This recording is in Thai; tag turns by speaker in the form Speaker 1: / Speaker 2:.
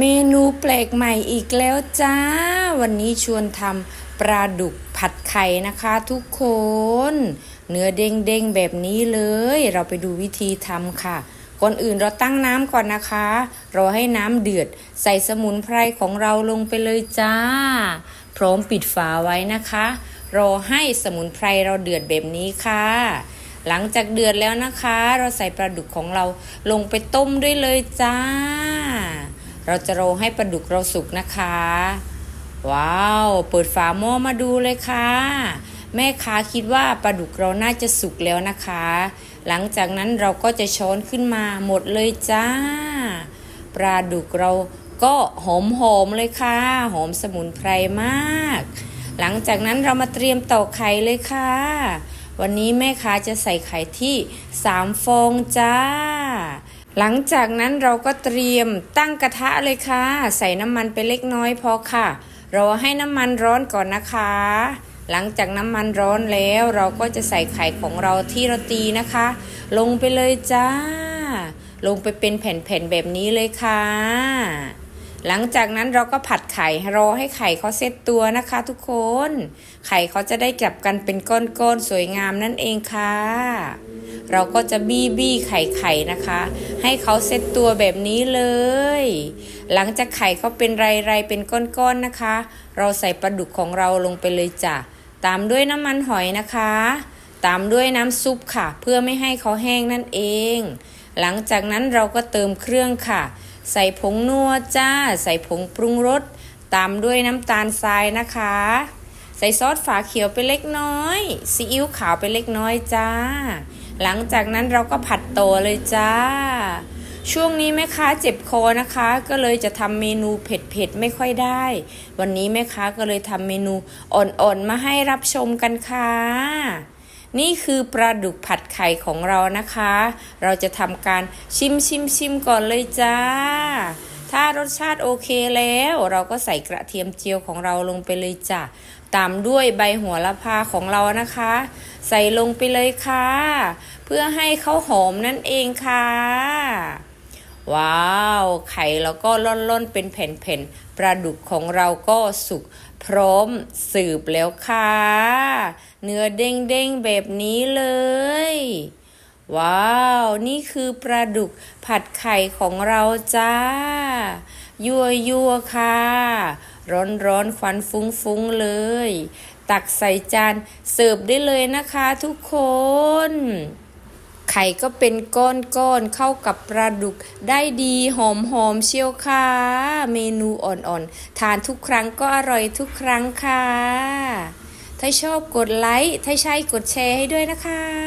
Speaker 1: เมนูแปลกใหม่อีกแล้วจ้า วันนี้ชวนทำปลาดุกผัดไข่นะคะทุกคน เนื้อเด้งๆแบบนี้เลย เราไปดูวิธีทำค่ะ ก่อนอื่นเราตั้งน้ำก่อนนะคะ รอให้น้ำเดือด ใส่สมุนไพรของเราลงไปเลยจ้า พร้อมปิดฝาไว้นะคะ รอให้สมุนไพรเราเดือดแบบนี้ค่ะ หลังจากเดือดแล้วนะคะ เราใส่ปลาดุกของเราลงไปต้มด้วยเลยจ้า เราจะโรให้ปลาดุกเราสุกนะคะ ว้าว เปิดฝาหม้อมาดูเลยค่ะ แม่ค้าคิดว่าปลาดุกเราน่าจะสุกแล้วนะคะ หลังจากนั้นเราก็จะช้อนขึ้นมาหมดเลยจ้า ปลาดุกเราก็หอมหอมๆเลยค่ะ หอมสมุนไพรมาก หลังจากนั้นเรามาเตรียมตอกไข่เลยค่ะ วันนี้แม่ค้าจะใส่ไข่ที่ 3 ฟองจ้า หลังจากนั้นเราก็เตรียมตั้งกระทะเลยค่ะ ใส่น้ำมันไปเล็กน้อยพอค่ะ รอให้น้ำมันร้อนก่อนนะคะ หลังจากน้ำมันร้อนแล้วเราก็จะใส่ไข่ของเราที่เราตีนะคะ ลงไปเลยจ้า ลงไปเป็นแผ่นๆแบบนี้เลยค่ะ หลังจากนั้นเราก็ผัดไข่รอให้ไข่เขาเซตตัวนะคะทุกคน ไข่เขาจะได้กลับกันเป็นก้อนๆสวยงามนั่นเองค่ะ เราก็จะบี้บี้ไข่ไข่นะคะ ให้เขาเซตตัวแบบนี้เลย หลังจากไข่เขาเป็นไรๆเป็นก้อนๆนะคะ เราใส่ปลาดุกของเราลงไปเลยจ้ะตามด้วยน้ำมันหอยนะคะ ตามด้วยน้ำซุปค่ะ เพื่อไม่ให้เขาแห้งนั่นเอง หลังจากนั้นเราก็เติมเครื่องค่ะ ใส่ผงนัวจ้า ใส่ผงปรุงรสตามด้วยน้ำตาลทรายนะคะ ใส่ซอสฝาเขียวไปเล็กน้อยซีอิ๊วขาวไปเล็กน้อยจ้า หลังจากนั้นเราก็ผัดโตเลยจ้า ช่วงนี้แม่ค้าเจ็บคอนะคะ ก็เลยจะทำเมนูเผ็ดๆไม่ค่อยได้ วันนี้แม่ค้าก็เลยทำเมนูอ่อนๆมาให้รับชมกันค่ะนี่คือปลาดุกผัดไข่ของเรานะคะ เราจะทำการชิมชิมชิมก่อนเลยจ้า ถ้ารสชาติโอเคแล้ว เราก็ใส่กระเทียมเจียวของเราลงไปเลยจ้ะตามด้วยใบหัวละพาของเรานะคะ ใส่ลงไปเลยค่ะ เพื่อให้เขาหอมนั่นเองค่ะ ว้าว ไข่แล้วก็ล่อนๆเป็นแผ่นๆปลาดุกของเราก็สุกพร้อมสืบแล้วค่ะ เนื้อเด้งๆแบบนี้เลย ว้าว นี่คือปลาดุกผัดไข่ของเราจ้า ยั่วยั่วค่ะ ร้อนร้อนควันฟุ้งฟุ้งเลย ตักใส่จานเสิร์ฟได้เลยนะคะทุกคน ไข่ก็เป็นก้อนๆเข้ากับปลาดุกได้ดีหอมๆเชียวค่ะ เมนูอ่อนๆ ทานทุกครั้งก็อร่อยทุกครั้งค่ะ ถ้าชอบกดไลค์ ถ้าใช่กดแชร์ให้ด้วยนะคะ